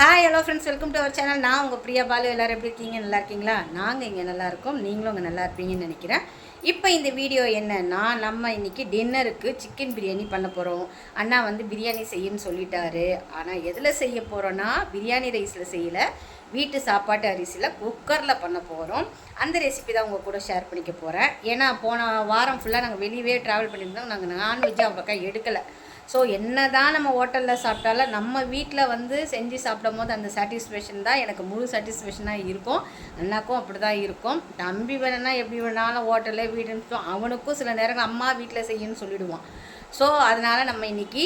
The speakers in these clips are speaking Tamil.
Hi hello friends welcome to our channel நான் உங்கள் பிரியா பாலு. எல்லோரும் எப்படி இருக்கீங்க? நல்லா இருக்கீங்களா? நாங்கள் இங்கே நல்லா இருக்கோம். நீங்களும் அங்கே நல்லா இருப்பீங்கன்னு நினைக்கிறேன். இப்போ இந்த வீடியோ என்னன்னா நம்ம இன்னைக்கு டின்னருக்கு சிக்கன் பிரியாணி பண்ண போகிறோம் அண்ணா வந்து பிரியாணி செய்யன்னு சொல்லிட்டாரு. ஆனால் எதில் செய்ய போகிறோன்னா பிரியாணி ரைஸில் செய்யலை. வீட்டு சாப்பாட்டு அரிசியில் குக்கரில் பண்ண போகிறோம் அந்த ரெசிபி தான் உங்கள் கூட ஷேர் பண்ணிக்க போகிறேன் ஏன்னா போன வாரம் ஃபுல்லாக நாங்கள் வெளியவே ட்ராவல் பண்ணியிருந்தோம். நாங்கள் நான்வெஜ்ஜு அவ்வளோக்கா எடுக்கலை. ஸோ என்ன தான் நம்ம ஹோட்டலில் சாப்பிட்டாலும் நம்ம வீட்டில் வந்து செஞ்சு சாப்பிடும் போது அந்த சாட்டிஸ்ஃபேக்ஷன் தான் எனக்கு முழு சாட்டிஸ்ஃபேக்ஷனாக இருக்கும். அண்ணாக்கும் அப்படி தான் இருக்கும். தம்பி வேணும்னா எப்படி வேணாலும் ஹோட்டலில் வீடுன்னு அவனுக்கும் சில நேரங்கள் அம்மா வீட்டில் செய்யணும்னு சொல்லிவிடுவான் ஸோ அதனால் நம்ம இன்றைக்கி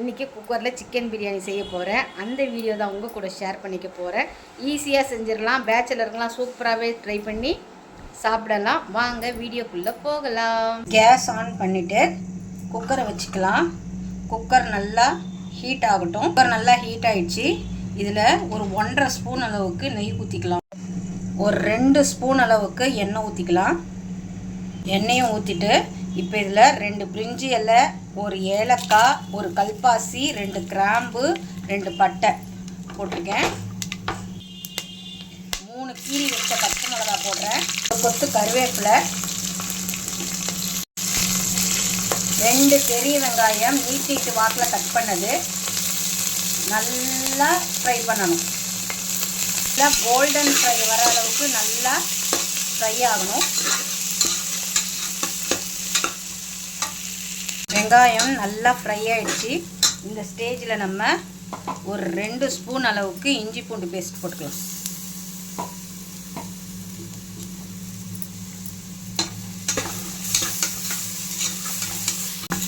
இன்றைக்கி குக்கரில் சிக்கன் பிரியாணி செய்ய போகிறேன் அந்த வீடியோ தான் உங்கள் கூட ஷேர் பண்ணிக்க போகிறேன் ஈஸியாக செஞ்சிடலாம். பேச்சுலருங்களாம் சூப்பராகவே ட்ரை பண்ணி சாப்பிடலாம். வாங்க வீடியோக்குள்ளே போகலாம். கேஸ் ஆன் பண்ணிவிட்டு குக்கரை வச்சுக்கலாம். குக்கர் நல்லா ஹீட் ஆகட்டும். குக்கர் நல்லா ஹீட் ஆகிடுச்சு இதில் ஒரு ஒன்றரை ஸ்பூன் அளவுக்கு நெய் ஊற்றிக்கலாம் ஒரு ரெண்டு ஸ்பூன் அளவுக்கு எண்ணெய் ஊற்றிக்கலாம் எண்ணெயும் ஊற்றிட்டு இப்போ இதில் ரெண்டு பிரிஞ்சி இலை ஒரு ஏலக்காய் ஒரு கல்பாசி ரெண்டு கிராம்பு ரெண்டு பட்டை போட்டிருக்கேன். மூணு கீரி வச்ச பச்சை மிளகா போடுறேன். ஒரு கொத்து கருவேப்பிலை. ரெண்டு பெரிய வெங்காயம் நீட்டிட்டு வாக்கில் கட் பண்ணது. நல்லா ஃப்ரை பண்ணணும். நல்லா கோல்டன் ஃப்ரை வர அளவுக்கு நல்லா ஃப்ரை ஆகணும். வெங்காயம் நல்லா ஃப்ரை ஆகிடுச்சு இந்த ஸ்டேஜில் நம்ம ஒரு ரெண்டு ஸ்பூன் அளவுக்கு இஞ்சி பூண்டு பேஸ்ட் போட்டுக்கலாம்.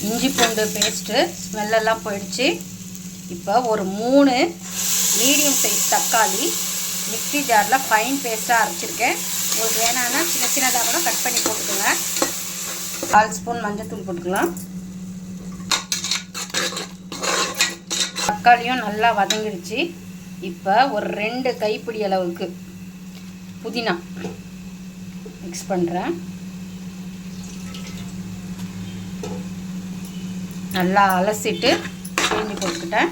இஞ்சி பூண்டு பேஸ்ட்டு ஸ்மெல்லெல்லாம் போயிடுச்சு. இப்போ ஒரு மூணு மீடியம் சைஸ் தக்காளி மிக்சி ஜாரில் ஃபைன் பேஸ்ட்டாக அரைச்சிருக்கேன். உங்களுக்கு வேணான்னா சின்ன சின்னதாக கூட கட் பண்ணி போட்டுக்கோங்க. கால் ஸ்பூன் மஞ்சள் தூள் போட்டுக்கலாம். தக்காளியும் நல்லா வதங்கிடுச்சு இப்போ ஒரு ரெண்டு கைப்பிடி அளவுக்கு புதினா மிக்ஸ் பண்ணுறேன் நல்லா அலசிட்டு செஞ்சு போட்டுக்கிட்டேன்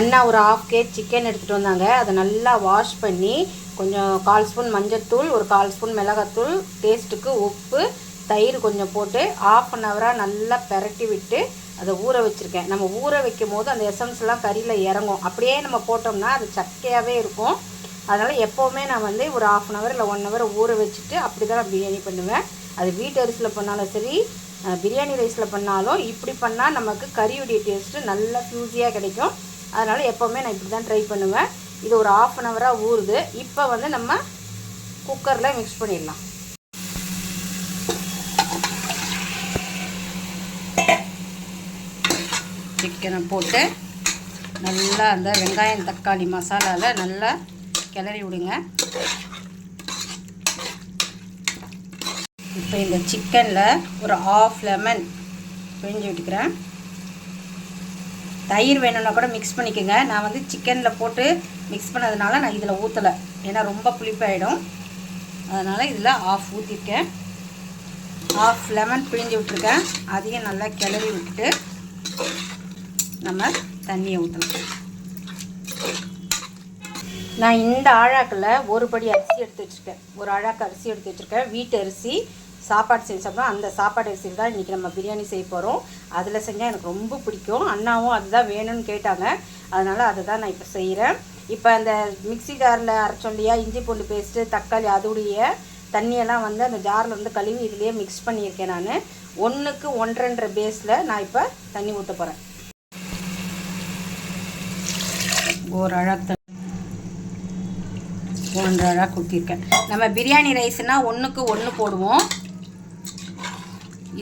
அண்ணா ஒரு ஆஃப் கேஜ் சிக்கன் எடுத்துகிட்டு வந்தாங்க. அதை நல்லா வாஷ் பண்ணி கொஞ்சம் கால் ஸ்பூன் மஞ்சத்தூள் ஒரு கால் ஸ்பூன் மிளகாத்தூள் டேஸ்ட்டுக்கு உப்பு தயிர் கொஞ்சம் போட்டு ஆஃப் அன் ஹவராக நல்லா பெரட்டி விட்டு அதை ஊற வச்சுருக்கேன். நம்ம ஊற வைக்கும் போது அந்த எசன்ஸ்லாம் கறியில் இறங்கும். அப்படியே நம்ம போட்டோம்னா அது சக்கையாகவே இருக்கும். அதனால் எப்போவுமே நான் வந்து ஒரு ஆஃப் அன் ஹவர் இல்லை ஒன் ஹவர் ஊற வச்சுட்டு அப்படி தான் நான் பிரியாணி பண்ணுவேன். அது வீட்டு அரிசியில் பண்ணாலும் சரி பிரியாணி ரைஸில் பண்ணாலும் இப்படி பண்ணால் நமக்கு கறியுடைய டேஸ்ட்டு நல்லா ஃபியூஸியாக கிடைக்கும். அதனால் எப்போவுமே நான் இப்படி தான் ட்ரை பண்ணுவேன். இது ஒரு ஆஃப் அன் ஹவராக ஊறுது. இப்போ வந்து நம்ம குக்கரில் மிக்ஸ் பண்ணிடலாம். சிக்கனை போட்டு நல்லா அந்த வெங்காயம் தக்காளி மசாலாவில் நல்லா கிளறி விடுங்க. இப்போ இந்த சிக்கனில் ஒரு ஆஃப் லெமன் பிழிஞ்சு விட்டுக்கிறேன். தயிர் வேணும்னா கூட மிக்ஸ் பண்ணிக்கோங்க. நான் வந்து சிக்கனில் போட்டு மிக்ஸ் பண்ணதுனால நான் இதில் ஊற்றலை ஏன்னா ரொம்ப புளிப்பாயிடும். அதனால் இதில் ஆஃப் ஊற்றிருக்கேன் ஆஃப் லெமன் பிழிஞ்சு விட்டுருக்கேன். அதையும் நல்லா கிளறி விட்டுட்டு நம்ம தண்ணியை ஊற்றணும் நான் இந்த ஆழாக்கில் ஒரு படி அரிசி எடுத்து வச்சுருக்கேன். ஒரு ஆழாக்கு அரிசி எடுத்து வச்சுருக்கேன். வீட்டு அரிசி சாப்பாடு செஞ்சு அந்த சாப்பாடு அரிசியில் தான் இன்றைக்கி நம்ம பிரியாணி செய்ய போகிறோம் அதில் செஞ்சால் எனக்கு ரொம்ப பிடிக்கும். அண்ணாவும் அதுதான் வேணும்னு கேட்டாங்க. அதனால் அதை தான் நான் இப்போ செய்கிறேன் இப்போ அந்த மிக்ஸி ஜாரில் அரைச்சொல்லியா இஞ்சி பூண்டு பேஸ்ட்டு தக்காளி அதுடைய தண்ணியெல்லாம் வந்து அந்த ஜாரில் வந்து கழுவி இதுலேயே மிக்ஸ் பண்ணியிருக்கேன் நான். ஒன்றுக்கு ஒன்றரை பேஸில் நான் இப்போ தண்ணி ஊற்ற போகிறேன் ஒரு அழகு ஒன்று அழகாக ஊற்றிருக்கேன் நம்ம பிரியாணி ரைஸ்னால் ஒன்றுக்கு ஒன்று போடுவோம்.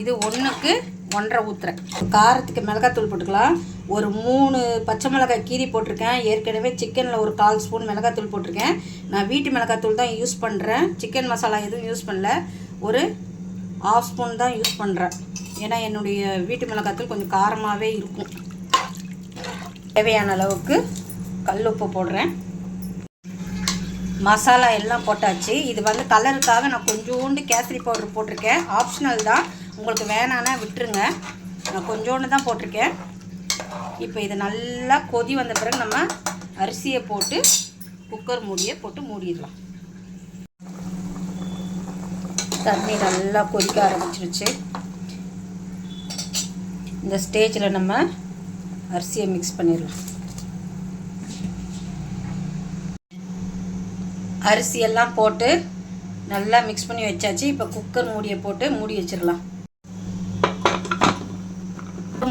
இது ஒன்றுக்கு ஒன்றரை ஊற்றுறேன் காரத்துக்கு மிளகாத்தூள் போட்டுக்கலாம். ஒரு மூணு பச்சை மிளகாய் கீரி போட்டிருக்கேன். ஏற்கனவே சிக்கனில் ஒரு கால் ஸ்பூன் மிளகாத்தூள் போட்டிருக்கேன். நான் வீட்டு மிளகாத்தூள் தான் யூஸ் பண்ணுறேன் சிக்கன் மசாலா எதுவும் யூஸ் பண்ணல. ஒரு ஆஃப் ஸ்பூன் தான் யூஸ் பண்ணுறேன் ஏன்னா என்னுடைய வீட்டு மிளகாத்தூள் கொஞ்சம் காரமாகவே இருக்கும். தேவையான அளவுக்கு கல் உப்பு போடுறேன். மசாலா எல்லாம் போட்டாச்சு. இது வந்து கலருக்காக நான் கொஞ்சோண்டு கேசரி பவுடர் போட்டிருக்கேன். ஆப்ஷனல் தான். உங்களுக்கு வேணான்னா விட்டுருங்க. நான் கொஞ்சோண்டு தான் போட்டிருக்கேன். இப்போ இது நல்லா கொதி வந்த பிறகு நம்ம அரிசியை போட்டு குக்கர் மூடியை போட்டு மூடிடலாம். தண்ணி நல்லா கொதிக்க ஆரம்பிச்சிருச்சு. இந்த ஸ்டேஜில் நம்ம அரிசியை மிக்ஸ் பண்ணிடலாம். அரிசியெல்லாம் போட்டு நல்லா மிக்ஸ் பண்ணி வச்சாச்சு. இப்போ குக்கர் மூடியை போட்டு மூடி வச்சிடலாம்.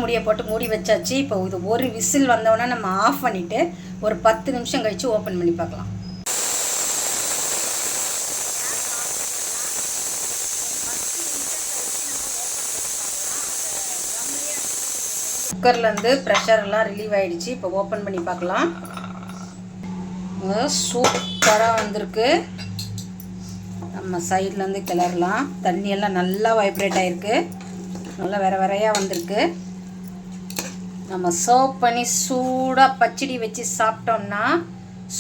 மூடியை போட்டு மூடி வச்சாச்சு. இப்போ இது ஒரு விசில் வந்தோடனே நம்ம ஆஃப் பண்ணிவிட்டு ஒரு பத்து நிமிஷம் கழித்து ஓப்பன் பண்ணி பார்க்கலாம். குக்கர்லேருந்து ப்ரெஷர்லாம் ரிலீவ் ஆகிடுச்சு இப்போ ஓப்பன் பண்ணி பார்க்கலாம். சூப்பராக வந்திருக்கு. நம்ம சைட்லேருந்து கிளறலாம். தண்ணியெல்லாம் நல்லா வைப்ரேட் ஆகிருக்கு நல்லா வேற வேறையாக வந்திருக்கு. நம்ம சர்வ் பண்ணி சூடாக பச்சடி வச்சு சாப்பிட்டோம்னா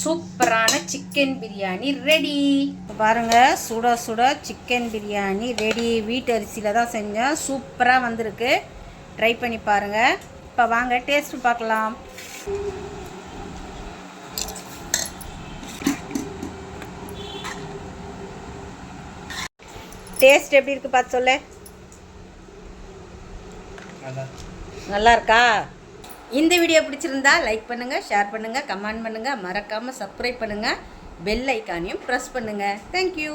சூப்பரான சிக்கன் பிரியாணி ரெடி இப்போ பாருங்கள் சுட சுட சிக்கன் பிரியாணி ரெடி வீட்டு அரிசியில் தான் செஞ்சேன் சூப்பராக வந்திருக்கு. ட்ரை பண்ணி பாருங்கள் இப்போ வாங்க டேஸ்ட் பார்க்கலாம். டேஸ்ட் எப்படி இருக்கு பார்த்து சொல்லு. நல்லா. இருக்கா இந்த வீடியோ பிடிச்சிருந்தா லைக் பண்ணுங்கள் ஷேர் பண்ணுங்கள் கமெண்ட் பண்ணுங்கள் மறக்காமல் சப்ஸ்கிரைப் பண்ணுங்கள் பெல் ஐக்கானையும் ப்ரெஸ் பண்ணுங்கள் தேங்க்யூ